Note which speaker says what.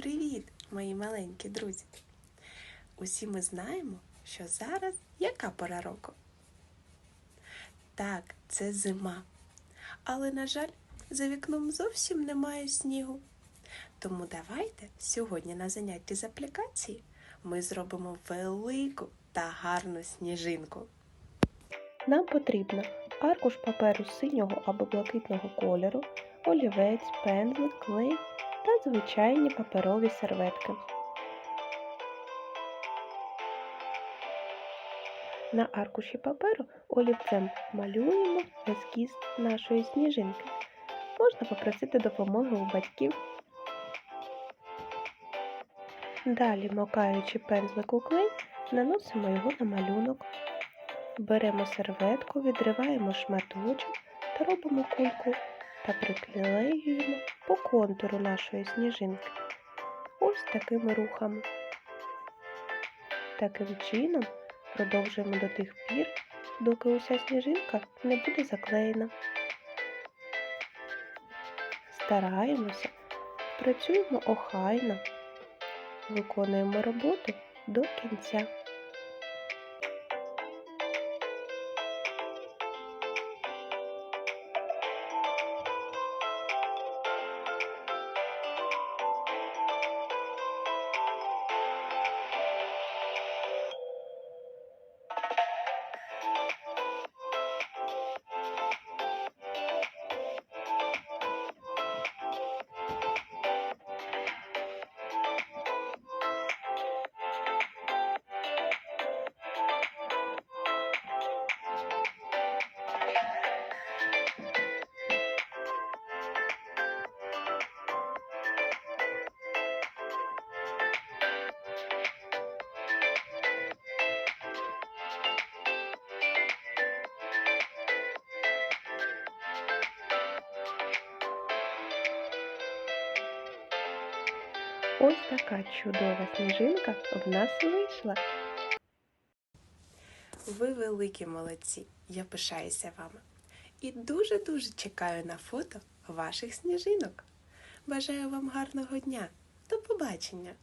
Speaker 1: Привіт, мої маленькі друзі! Усі ми знаємо, що зараз яка пора року? Так, це зима. Але, на жаль, за вікном зовсім немає снігу. Тому давайте сьогодні на занятті з аплікації ми зробимо велику та гарну сніжинку. Нам потрібно аркуш паперу синього або блакитного кольору, олівець, пензлик, клей та звичайні паперові серветки. На аркуші паперу олівцем малюємо ескіз нашої сніжинки. Можна попросити допомоги у батьків. Далі, макаючи пензлик у клей, наносимо його на малюнок. Беремо серветку, відриваємо шматочок та робимо кульку та приклеюємо по контуру нашої сніжинки. Ось такими рухами. Таким чином продовжуємо до тих пір, доки уся сніжинка не буде заклеєна. Стараємося, працюємо охайно, виконуємо роботу до кінця. Ось така чудова сніжинка в нас вийшла. Ви великі молодці, я пишаюся вами. І дуже-дуже чекаю на фото ваших сніжинок. Бажаю вам гарного дня. До побачення!